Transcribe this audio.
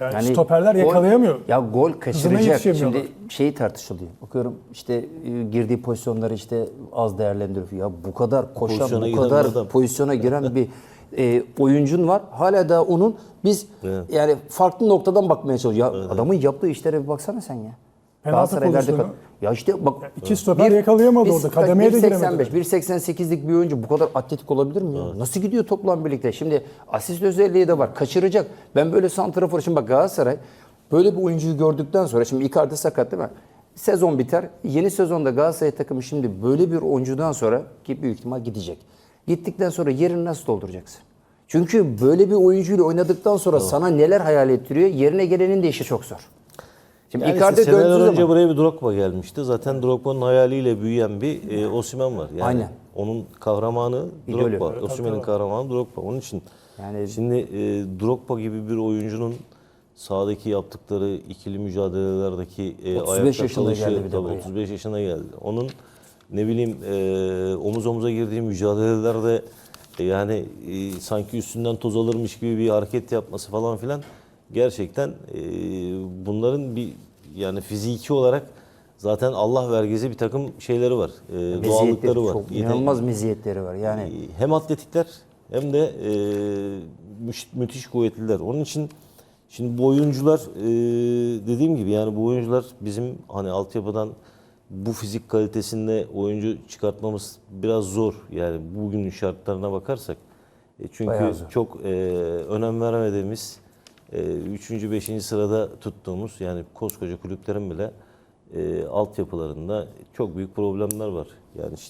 Yani, stoperler gol- yakalayamıyor. Ya gol kaçıracak. Şimdi şeyi tartışılıyor. Bakıyorum işte e, girdiği pozisyonları işte az değerlendiriyor. Ya bu kadar koşan, Pozisyona bu kadar adam. pozisyona giren bir e, oyuncun var. Hala da onun biz yani farklı noktadan bakmaya çalışıyoruz. Ya adamın yaptığı işlere bir baksana sen ya. Penaltı Galatasaray verdi pozisyonu. kat- Ya işte bak iki stoper yakalayamadı orada. Kademeye de 1.85, giremedi. 1.88'lik bir oyuncu bu kadar atletik olabilir mi ya? Nasıl gidiyor toplam birlikte? Şimdi asist özelliği de var. Kaçıracak. Ben böyle santrafor şimdi bak Galatasaray böyle bir oyuncuyu gördükten sonra şimdi Icardi sakat değil mi? Sezon biter. Yeni sezonda Galatasaray takımı şimdi böyle bir oyuncudan sonra ki büyük ihtimal gidecek. Gittikten sonra yerini nasıl dolduracaksın? Çünkü böyle bir oyuncuyla oynadıktan sonra sana neler hayal ettiriyor? Yerine gelenin de işi çok zor. Şimdi Yani Icardi işte seneler önce zaman buraya bir Drogba gelmişti. Zaten Drogba'nın hayaliyle büyüyen bir e, Osimhen var. Yani Aynen. Onun kahramanı İdolü. Drogba. Osimhen'in kahramanı Drogba. Onun için Yani- şimdi e, Drogba gibi bir oyuncunun sahadaki yaptıkları ikili mücadelelerdeki e, 35 ayakta yaşında kalışı, geldi bir de tabii buraya. 35 yaşına geldi. Onun ne bileyim e, omuz omuza girdiği mücadelelerde e, yani e, sanki üstünden toz alırmış gibi bir hareket yapması falan filan gerçekten e, bunların bir yani fiziki olarak zaten Allah vergisi bir takım şeyleri var. E, doğallıkları var. çok inanılmaz meziyetleri var. Yani e, hem atletikler hem de e, müthiş kuvvetliler. Onun için şimdi bu oyuncular e, dediğim gibi yani bu oyuncular bizim hani altyapıdan bu fizik kalitesinde oyuncu çıkartmamız biraz zor. Yani bugünün şartlarına bakarsak. E, çünkü çok e, önem veremediğimiz, e, 3. 5. sırada tuttuğumuz yani koskoca kulüplerin bile e, altyapılarında çok büyük problemler var. Yani şimdi